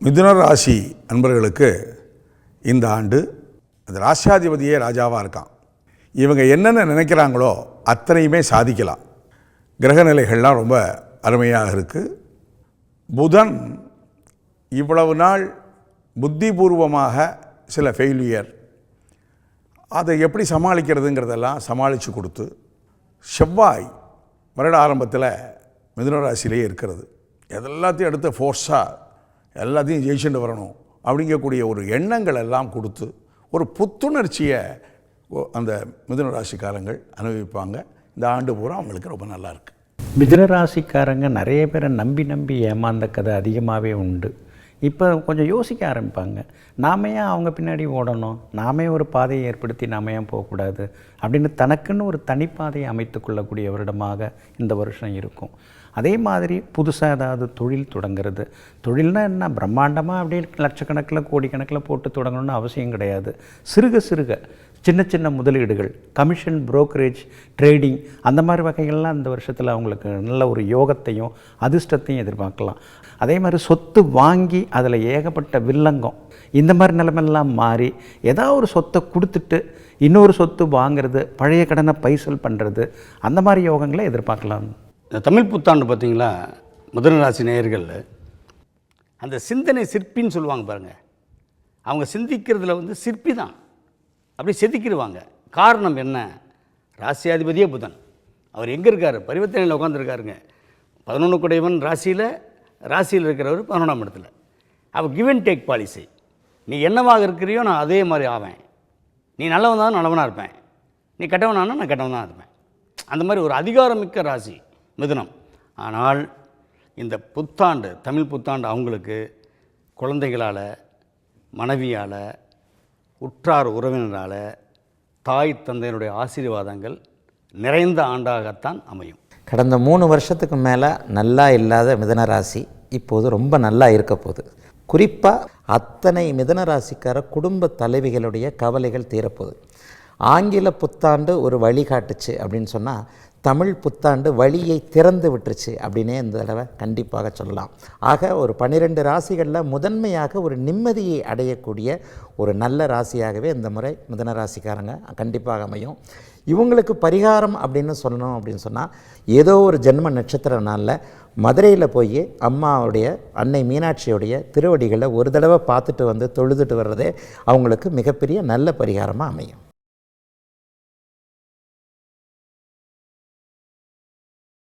மிதுன ராசி அன்பர்களுக்கு இந்த ஆண்டு அந்த ராசியாதிபதியே ராஜாவாக இருக்கான். இவங்க என்னென்ன நினைக்கிறாங்களோ அத்தனையுமே சாதிக்கலாம். கிரகநிலைகள்லாம் ரொம்ப அருமையாக இருக்குது புதன் இவ்வளவு நாள் புத்திபூர்வமாக சில ஃபெயிலியர் அதை எப்படி சமாளிக்கிறதுங்கிறதெல்லாம் சமாளித்து கொடுத்து செவ்வாய் வருட ஆரம்பத்தில் மிதுன இருக்கிறது. எல்லாத்தையும் எடுத்து ஃபோர்ஸாக எல்லாத்தையும் ஜெயிச்சுட்டு வரணும் அப்படிங்கக்கூடிய ஒரு எண்ணங்கள் எல்லாம் கொடுத்து ஒரு புத்துணர்ச்சியை அந்த மிதுன ராசிக்காரங்கள் அனுபவிப்பாங்க. இந்த ஆண்டு பூரா அவங்களுக்கு ரொம்ப நல்லாயிருக்கு மிதுன ராசிக்காரங்க நிறைய பேரை நம்பி நம்பி ஏமாந்த கதை அதிகமாகவே உண்டு. இப்போ கொஞ்சம் யோசிக்க ஆரம்பிப்பாங்க. நாம ஏன் அவங்க பின்னாடி ஓடணும்? நாமே ஒரு பாதையை ஏற்படுத்தி நாம ஏன் போகக்கூடாது? அப்படின்னு தனக்குன்னு ஒரு தனிப்பாதையை அமைத்து கொள்ளக்கூடிய வருடமாக இந்த வருஷம் இருக்கும். அதே மாதிரி புதுசாக ஏதாவது தொழில் தொடங்குறது. தொழில்னா என்ன? பிரம்மாண்டமாக அப்படியே லட்சக்கணக்கில் கோடிக்கணக்கில் போட்டு தொடங்கணும்னு அவசியம் கிடையாது. சிறுக சிறுக. சின்ன சின்ன முதலீடுகள் கமிஷன் புரோக்கரேஜ் ட்ரேடிங் அந்த மாதிரி வகைகள்லாம் இந்த வருஷத்தில் அவங்களுக்கு நல்ல ஒரு யோகத்தையும் அதிர்ஷ்டத்தையும் எதிர்பார்க்கலாம். அதே மாதிரி சொத்து வாங்கி அதில் ஏகப்பட்ட வில்லங்கம் இந்த மாதிரி நிலமெல்லாம் மாறி ஏதாவது ஒரு சொத்தை கொடுத்துட்டு இன்னொரு சொத்து வாங்குறது பழைய கடனை பைசல் பண்ணுறது அந்த மாதிரி யோகங்களை எதிர்பார்க்கலாம். இந்த தமிழ் புத்தாண்டு பார்த்தீங்களா? முதல் ராசி நேயர்கள் அந்த சிந்தனை சிற்பின்னு சொல்லுவாங்க பாருங்கள் அவங்க சிந்திக்கிறதுல வந்து சிற்பி தான். அப்படி செதுக்கிடுவாங்க. காரணம் என்ன? ராசியாதிபதியே புதன். அவர் எங்கே இருக்கார்? பரிவர்த்தனையில் உட்காந்துருக்காருங்க பதினொன்று குடையவன் ராசியில் ராசியில் இருக்கிறவர் பதினொன்றாம் இடத்துல. அப்போ கிவ் அண்ட் டேக் பாலிசி நீ என்னவாக இருக்கிறியோ நான் அதே மாதிரி ஆவேன். நீ நல்லவன் தான் நல்லவனாக இருப்பேன். நீ கெட்டவனானா நான் கெட்டவன் தான் இருப்பேன். அந்த மாதிரி ஒரு அதிகாரமிக்க ராசி மிதுனம். ஆனால் இந்த புத்தாண்டு தமிழ் புத்தாண்டு அவங்களுக்கு குழந்தைகளால் மனைவியால் உற்றார் உறவினரால் தாய் தந்தையினுடைய ஆசீர்வாதங்கள் நிறைந்த ஆண்டாகத்தான் அமையும். கடந்த மூணு வருஷத்துக்கு மேலே நல்லா இல்லாத மிதன ராசி இப்போது ரொம்ப நல்லா இருக்க போகுது. குறிப்பாக அத்தனை மிதன ராசிக்கார குடும்ப தலைவிகளுடைய கவலைகள் தீரப்போகுது. ஆங்கில புத்தாண்டு ஒரு வழிகாட்டுச்சு அப்படின்னு சொன்னால் தமிழ் புத்தாண்டு வழியை திறந்து விட்டுருச்சு அப்படின்னே இந்த தடவை கண்டிப்பாக சொல்லலாம். ஆக ஒரு பன்னிரெண்டு ராசிகளில் முதன்மையாக ஒரு நிம்மதியை அடையக்கூடிய ஒரு நல்ல ராசியாகவே இந்த முறை மிதன ராசிக்காரங்க கண்டிப்பாக அமையும். இவங்களுக்கு பரிகாரம் அப்படின்னு சொல்லணும் அப்படின்னு சொன்னால் ஏதோ ஒரு ஜென்ம நட்சத்திர நாளில் மதுரையில் போய் அம்மாவுடைய அன்னை மீனாட்சியுடைய திருவடிகளை ஒரு தடவை பார்த்துட்டு வந்து தொழுதுட்டு வர்றதே அவங்களுக்கு மிகப்பெரிய நல்ல பரிகாரமாக அமையும்.